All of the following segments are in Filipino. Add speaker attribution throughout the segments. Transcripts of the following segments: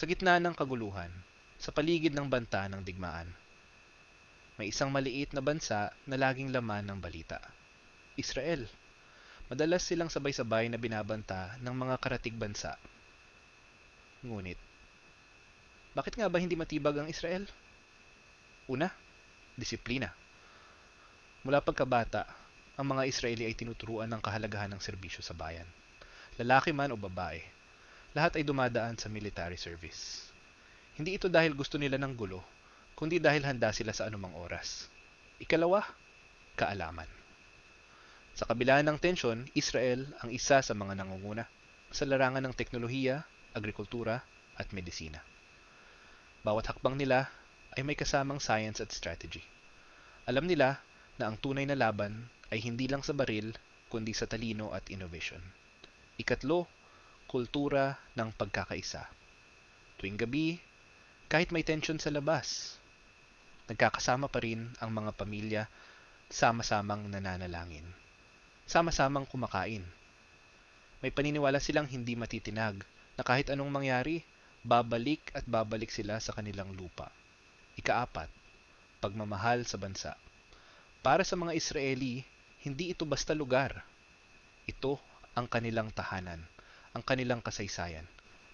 Speaker 1: Sa gitna ng kaguluhan, sa paligid ng banta ng digmaan, may isang maliit na bansa na laging laman ng balita. Israel. Madalas silang sabay-sabay na binabanta ng mga karatig bansa. Ngunit, bakit nga ba hindi matibag ang Israel? Una, disiplina. Mula pagkabata, ang mga Israeli ay tinuturuan ng kahalagahan ng serbisyo sa bayan. Lalaki man o babae, lahat ay dumadaan sa military service. Hindi ito dahil gusto nila ng gulo, kundi dahil handa sila sa anumang oras. Ikalawa, kaalaman. Sa kabila ng tensyon, Israel ang isa sa mga nangunguna sa larangan ng teknolohiya, agrikultura at medisina. Bawat hakbang nila ay may kasamang science at strategy. Alam nila na ang tunay na laban ay hindi lang sa baril, kundi sa talino at innovation. Ikatlo, kultura ng pagkakaisa. Tuwing gabi, kahit may tension sa labas, nagkakasama pa rin ang mga pamilya sama-samang nananalangin. Sama-samang kumakain. May paniniwala silang hindi matitinag na kahit anong mangyari, babalik at babalik sila sa kanilang lupa. Ikaapat, pagmamahal sa bansa. Para sa mga Israeli, hindi ito basta lugar. Ito ang kanilang tahanan, ang kanilang kasaysayan,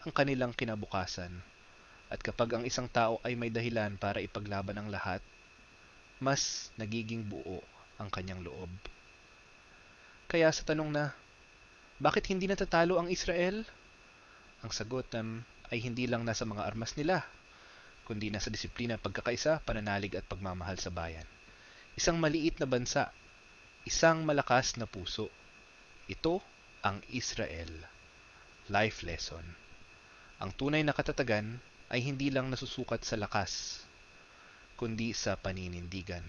Speaker 1: ang kanilang kinabukasan. At kapag ang isang tao ay may dahilan para ipaglaban ang lahat, mas nagiging buo ang kanyang loob. Kaya sa tanong na, bakit hindi natatalo ang Israel? Ang sagot um, ay hindi lang nasa mga armas nila, kundi nasa disiplina, pagkakaisa, pananalig at pagmamahal sa bayan. Isang maliit na bansa, isang malakas na puso. Ito ang Israel. Life lesson. Ang tunay na katatagan ay hindi lang nasusukat sa lakas, kundi sa paninindigan.